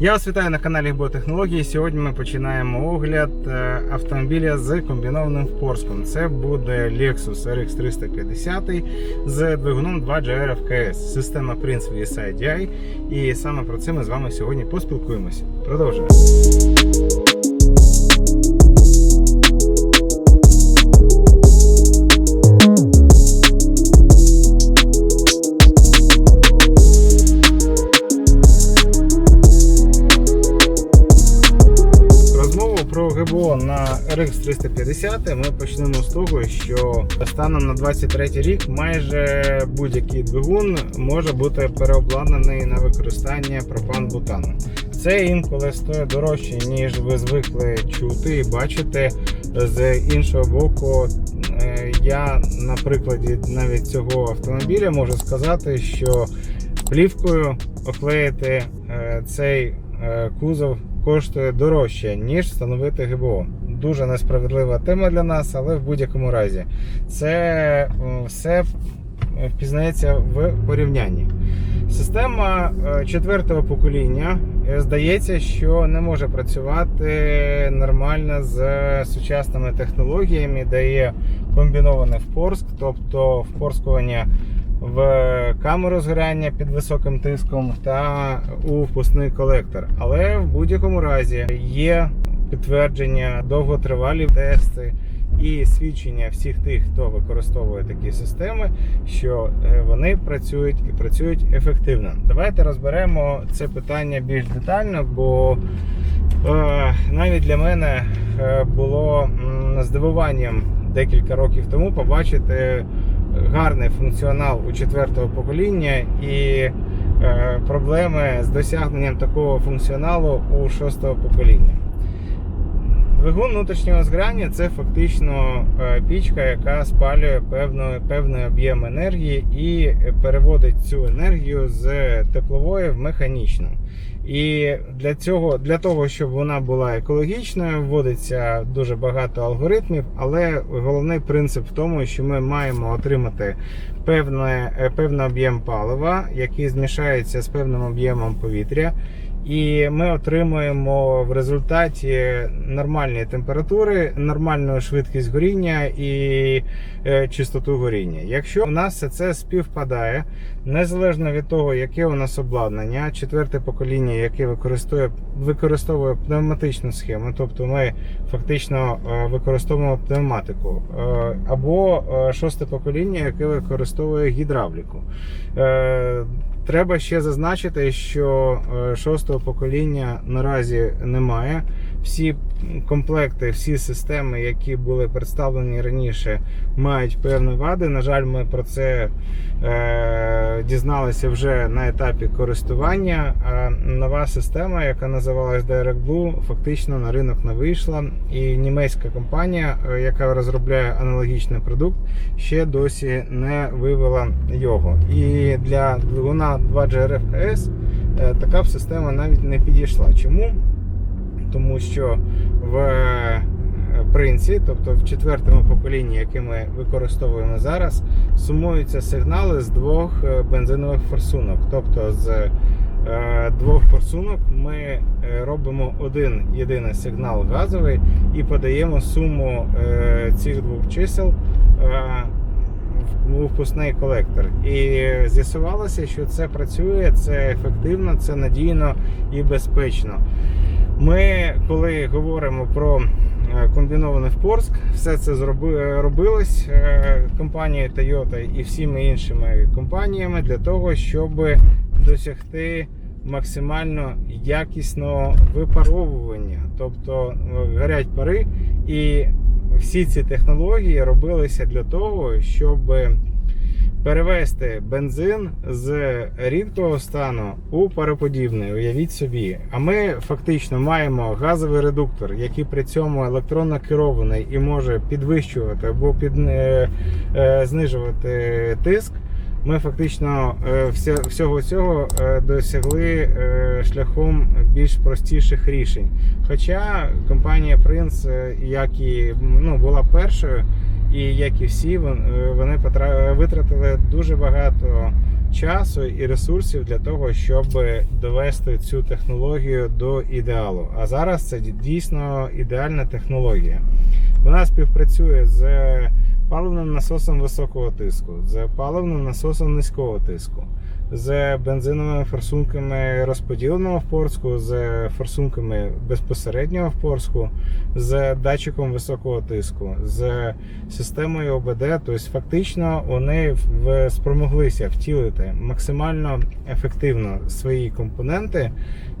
Я вас вітаю на каналі Біотехнології. Сьогодні ми починаємо огляд е, автомобіля з комбінованим впорском. Це буде Lexus RX 350 з двигуном 2GR FKS, система Prince VSI DI. І саме про це ми з вами сьогодні поспілкуємося. Продовжуємо. RX 350 ми почнемо з того, що станом на 23 рік майже будь-який двигун може бути переобладнаний на використання пропан-бутану. Це інколи стоїть дорожче, ніж ви звикли чути і бачити. З іншого боку, е, я на прикладі навіть цього автомобіля можу сказати, що плівкою оклеїти е, цей е, кузов коштує дорожче, ніж встановити ГБО. Дуже несправедлива тема для нас, але в будь-якому разі це е, все впізнається в порівнянні. Система е, четвертого покоління е, здається, що не може працювати нормально з сучасними технологіями, де є комбінований впорск, тобто впорскування в камеру згоряння під високим тиском та у впускний колектор. Але в будь-якому разі є підтвердження, довготривалі тести і свідчення всіх тих, хто використовує такі системи, що е, вони працюють і працюють ефективно. Давайте розберемо це питання більш детально, бо е, навіть для мене е, було здивуванням декілька років тому побачити гарний функціонал у четвертого покоління і проблеми з досягненням такого функціоналу у шостого покоління. Двигун внутрішнього згоряння це фактично е, пічка, яка спалює певну, певний об'єм енергії і переводить цю енергію з теплової в механічну. І для цього, для того, щоб вона була екологічною, вводиться дуже багато алгоритмів, але головний принцип в тому, що ми маємо отримати певне, е, певний об'єм палива, який змішається з певним об'ємом повітря. І ми отримуємо в результаті нормальні температури, нормальну швидкість горіння і е, чистоту горіння. Якщо у нас це співпадає, незалежно від того, яке у нас обладнання, четверте покоління, яке використовує використовує пневматичну схему, тобто ми фактично е, використовуємо пневматику, е, або шосте покоління, яке використовує гідравліку. Треба ще зазначити, що е, шостого покоління наразі немає. Всі комплекти, всі системи, які були представлені раніше, мають певні вади. На жаль, ми про це е, дізналися вже на етапі користування. А нова система, яка називалась Direct Blue, фактично на ринок не вийшла. І німецька компанія, е, яка розробляє аналогічний продукт, ще досі не вивела його. І для двигуна 2GR FKS е, така б система навіть не підійшла. Чому? Тому що в е, принці, тобто в четвертому поколінні, яке ми використовуємо зараз, сумуються сигнали з двох е, бензинових форсунок. Тобто з е, двох форсунок ми робимо один єдиний сигнал газовий і подаємо суму цих двох чисел. у впускний колектор. І з'ясувалося, що це працює, це ефективно, це надійно і безпечно. Ми, коли говоримо про е, комбінований впорск, все це зроби, робилось е, компанією Toyota і всіми іншими компаніями для того, щоб досягти максимально якісного випаровування, тобто е, горять пари, і всі ці технології робилися для того, щоб перевести бензин з рідкого стану у пароподібний. Уявіть собі. А ми фактично маємо газовий редуктор, який при цьому електронно керований і може підвищувати або під, е, е, знижувати тиск. Ми фактично е, вся- всього цього е, досягли е, шляхом більш простіших рішень. Хоча компанія Prince, як і ну, була першою, і як і всі, е, вони потра- витратили дуже багато часу і ресурсів для того, щоб довести цю технологію до ідеалу. А зараз це дійсно ідеальна технологія. Вона співпрацює з паливним насосом високого тиску, з паливним насосом низького тиску, з бензиновими форсунками розподіленого впорску, з форсунками безпосереднього впорску, з датчиком високого тиску, з системою ОБД. Тобто, фактично, вони спромоглися втілити максимально ефективно свої компоненти,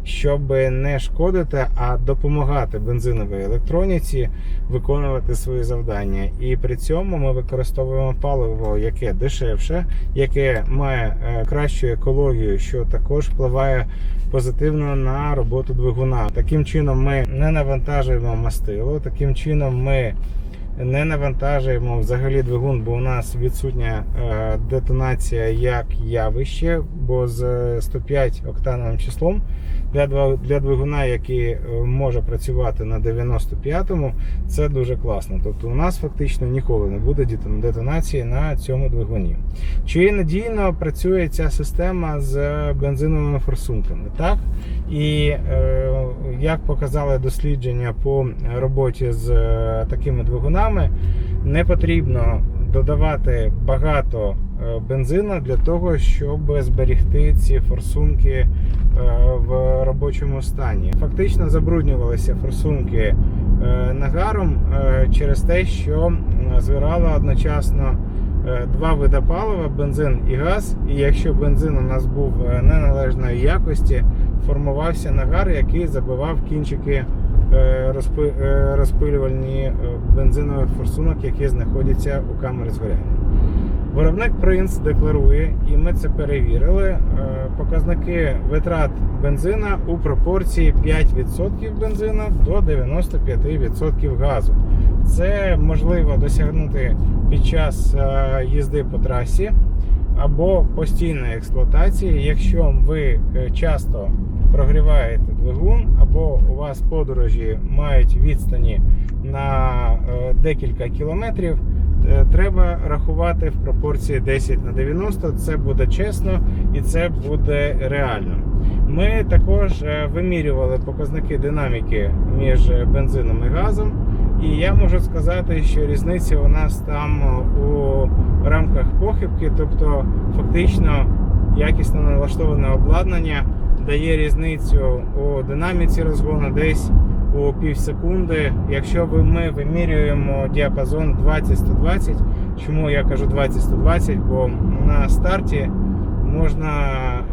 щоб не шкодити, а допомагати бензиновій електроніці виконувати свої завдання. І при цьому ми використовуємо паливо, яке дешевше, яке має е, кращу екологію, що також впливає позитивно на роботу двигуна. Таким чином ми не навантажуємо мастило, таким чином ми не навантажуємо взагалі двигун, бо у нас відсутня е, детонація як явище, бо з 105 октановим числом для, двигуна, який е, може працювати на 95-му, це дуже класно. Тобто у нас фактично ніколи не буде детонації на цьому двигуні. Чи надійно працює ця система з бензиновими форсунками? Так. І е, як показали дослідження по роботі з е, такими двигунами, не потрібно додавати багато е, бензину для того, щоб зберегти ці форсунки е, в робочому стані. Фактично забруднювалися форсунки е, нагаром через те, що м, збирало одночасно два види палива бензин і газ. І якщо бензин у нас був неналежної якості, формувався нагар, який забивав кінчики розпилювальні е, бензинових форсунок, які знаходяться у камері згоряння. Виробник Принц декларує, і ми це перевірили. е, Показники витрат бензина у пропорції 5% бензину до 95% газу. Це можливо досягнути під час е, їзди по трасі або постійної експлуатації, якщо ви е, часто прогріваєте двигун, або у вас подорожі мають відстані на е, декілька кілометрів. е, Треба рахувати в пропорції 10 на 90. Це буде чесно і це буде реально. Ми також вимірювали показники динаміки між бензином і газом. І я можу сказати, що різниця у нас там е, у рамках похибки, тобто фактично якісно налаштоване обладнання дає різницю у динаміці розгону десь у пів секунди. Якщо ми вимірюємо діапазон 20-120, чому я кажу 20-120, бо на старті можна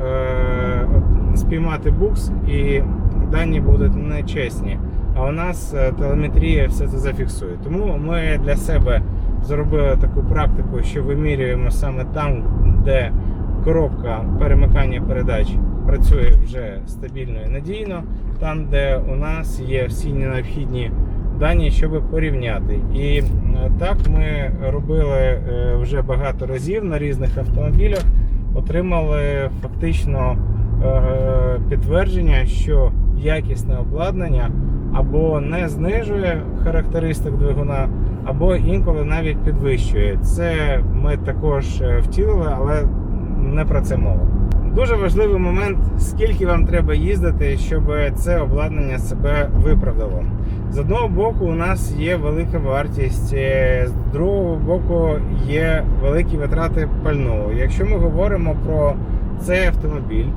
е, спіймати букс і дані будуть нечесні. А у нас е, телеметрія все це зафіксує. Тому ми для себе зробили таку практику, що вимірюємо саме там, де коробка перемикання передач працює вже стабільно і надійно, там, де у нас є всі необхідні дані, щоб порівняти. І е, так ми робили е, вже багато разів на різних автомобілях, отримали фактично підтвердження, що якісне обладнання або не знижує характеристик двигуна, або інколи навіть підвищує. Це ми також е, втілили, але не про це мова. Дуже важливий момент, скільки вам треба їздити, щоб це обладнання себе виправдало. З одного боку, у нас є велика вартість, е, з другого боку, є великі витрати пального. Якщо ми говоримо про цей автомобіль,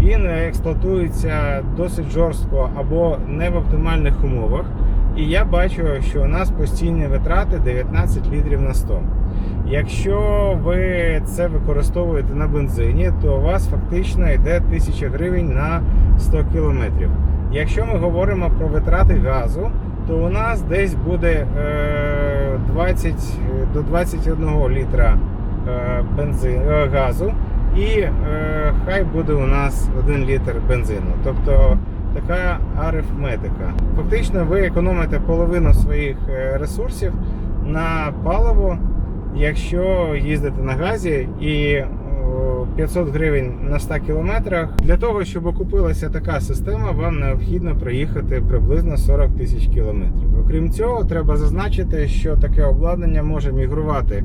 він експлуатується досить жорстко або не в оптимальних умовах. І я бачу, що у нас постійні витрати 19 літрів на 100. Якщо ви це використовуєте на бензині, то у вас фактично йде 1000 гривень на 100 кілометрів. Якщо ми говоримо про витрати газу, то у нас десь буде е, 20 до 21 літра е, бензин, е, газу, і е, хай буде у нас 1 літр бензину. Тобто така арифметика. Фактично ви економите половину своїх е, ресурсів на паливо, якщо їздите на газі і 500 гривень на 100 кілометрах. Для того, щоб окупилася така система, вам необхідно проїхати приблизно 40 тисяч кілометрів. Окрім цього, треба зазначити, що таке обладнання може мігрувати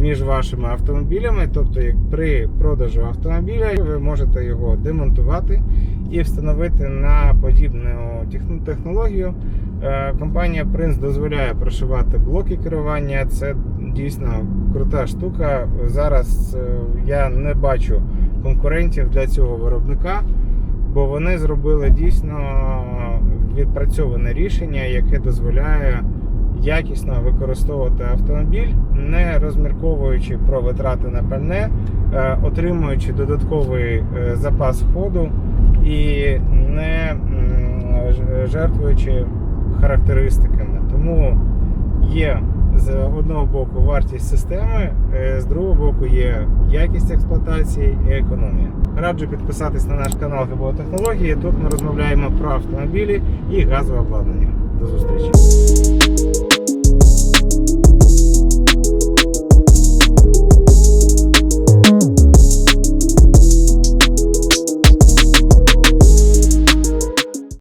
між вашими автомобілями. Тобто, як при продажу автомобіля, ви можете його демонтувати і встановити на подібну технологію. Е, Компанія Prince дозволяє прошивати блоки керування. Це дійсно крута штука. Зараз е, я не бачу конкурентів для цього виробника, бо вони зробили дійсно відпрацьоване рішення, яке дозволяє якісно використовувати автомобіль, не розмірковуючи про витрати на пальне, е, отримуючи додатковий е, запас ходу і не жертвуючи характеристиками. Тому є з одного боку вартість системи, е, з другого боку є якість експлуатації і економія. Раджу підписатись на наш канал Технології. Тут ми розмовляємо про автомобілі і газове обладнання. До зустрічі!